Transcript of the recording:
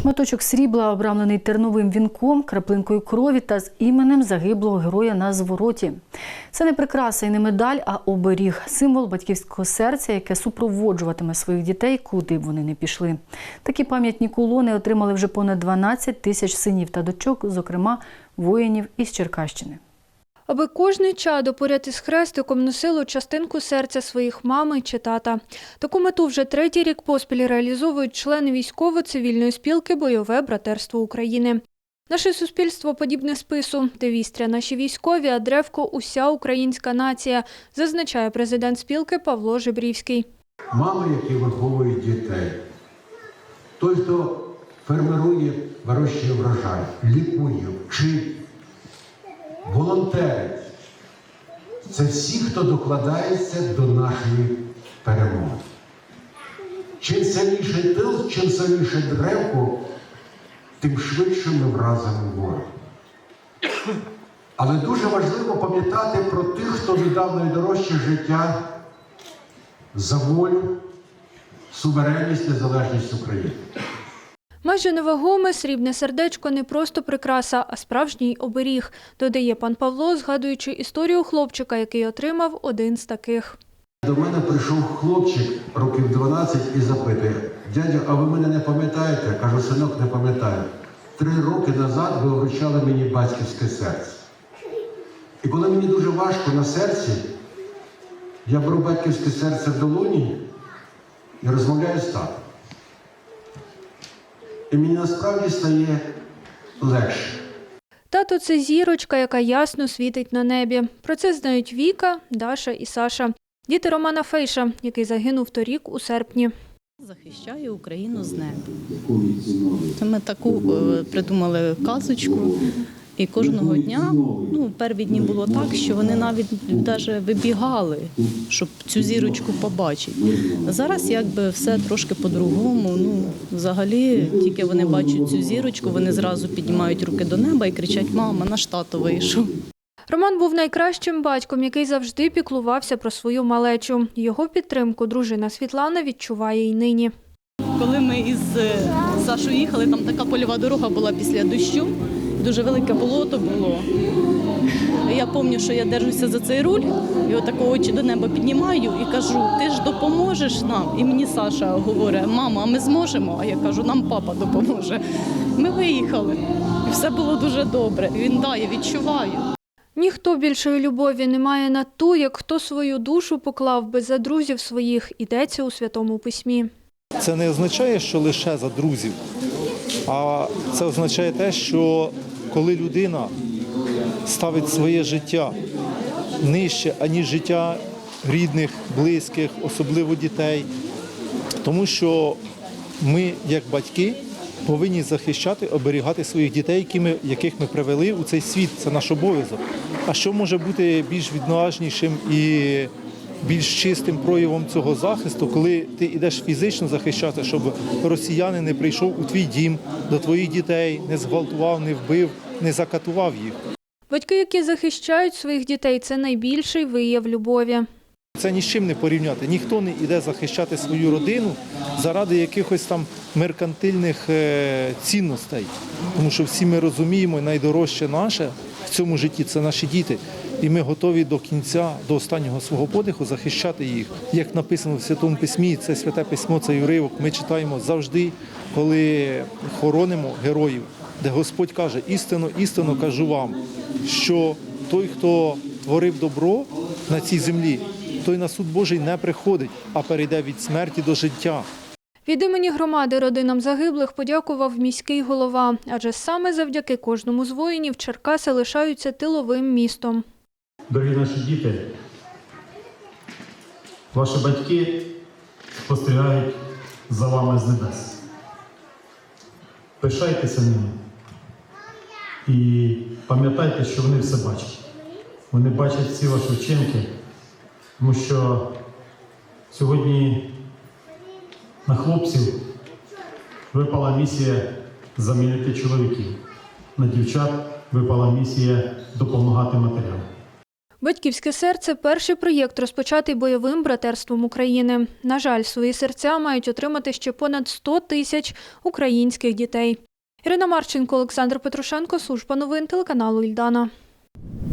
Шматочок срібла, обрамлений терновим вінком, краплинкою крові та з іменем загиблого героя на звороті. Це не прикраса і не медаль, а оберіг, символ батьківського серця, яке супроводжуватиме своїх дітей, куди б вони не пішли. Такі пам'ятні колони отримали вже понад 12 тисяч синів та дочок, зокрема воїнів із Черкащини. Аби кожне чадо поряд із хрестиком носило частинку серця своїх мами чи тата. Таку мету вже третій рік поспіль реалізовують члени військово-цивільної спілки Бойове братерство України. Наше суспільство подібне спису, де вістря наші військові, а древко уся українська нація, зазначає президент спілки Павло Жебрівський. Мами, які виховують дітей, той, хто фермерує, вирощує врожай, лікує, вчить, волонтерить. Це всі, хто докладається до нашої перемоги. Чим сильніше тил, чим сильніше древко, тим швидше ми вразимо ворога. Але дуже важливо пам'ятати про тих, хто віддав найдорожче життя за волю, суверенність, незалежність України. Майже невагоме срібне сердечко не просто прикраса, а справжній оберіг, додає пан Павло, згадуючи історію хлопчика, який отримав один з таких. До мене прийшов хлопчик років 12 і запитує, дядя, а ви мене не пам'ятаєте? Кажу, синок, не пам'ятаю. Три роки назад ви вручали мені батьківське серце. І коли мені дуже важко на серці, я беру батьківське серце в долоні і розмовляю з татом. І мені насправді стає легше. Тато це зірочка, яка ясно світить на небі. Про це знають Віка, Даша і Саша. Діти Романа Фейша, який загинув торік у серпні. Захищає Україну з неба. Це ми таку е, придумали казочку. І кожного дня, ну, перві дні було так, що вони навіть даже вибігали, щоб цю зірочку побачити. Зараз якби все трошки по-другому. Ну, взагалі, тільки вони бачать цю зірочку, вони зразу піднімають руки до неба і кричать: Мама, наш тато вийшов. Роман був найкращим батьком, який завжди піклувався про свою малечу. Його підтримку дружина Світлана відчуває й нині. Коли ми із е, Сашою їхали, там така польова дорога була після дощу, дуже велике болото було. Я пам'ятаю, що я держуся за цей руль, і отако очі до неба піднімаю і кажу, ти ж допоможеш нам. І мені Саша говорить, мама, а ми зможемо. А я кажу, нам папа допоможе. Ми виїхали, і все було дуже добре. Він дає, відчуваю. Ніхто більшої любові не має на ту, як хто свою душу поклав би за друзів своїх, йдеться у Святому Письмі. Це не означає, що лише за друзів, а це означає те, що коли людина ставить своє життя нижче, аніж життя рідних, близьких, особливо дітей, тому що ми, як батьки, повинні захищати, оберігати своїх дітей, яких ми привели у цей світ. Це наш обов'язок. А що може бути більш віднажнішим і більш чистим проявом цього захисту, коли ти йдеш фізично захищати, щоб росіянин не прийшов у твій дім до твоїх дітей, не зґвалтував, не вбив, не закатував їх. Батьки, які захищають своїх дітей, це найбільший вияв любові. Це ні з чим не порівняти. Ніхто не йде захищати свою родину заради якихось там меркантильних е, цінностей. Тому що всі ми розуміємо, найдорожче наше в цьому житті це наші діти. І ми готові до кінця, до останнього свого подиху захищати їх. Як написано в Святому Письмі, це святе письмо, цей уривок ми читаємо завжди, коли хоронимо героїв, де Господь каже: істинно, істинно кажу вам, що той, хто творив добро на цій землі, той на суд Божий не приходить, а перейде від смерті до життя. Від імені громади родинам загиблих подякував міський голова, адже саме завдяки кожному з воїнів Черкаси лишаються тиловим містом. Дорогі наші діти, ваші батьки спостерігають за вами з небес. Пишайтеся ними і пам'ятайте, що вони все бачать. Вони бачать всі ваші вчинки, тому що сьогодні на хлопців випала місія замінити чоловіків. На дівчат випала місія допомагати матерям. Батьківське серце перший проєкт, розпочатий бойовим братерством України. На жаль, свої серця мають отримати ще понад 100 тисяч українських дітей. Ірина Марченко, Олександр Петрушенко, служба новин телеканалу Ільдана.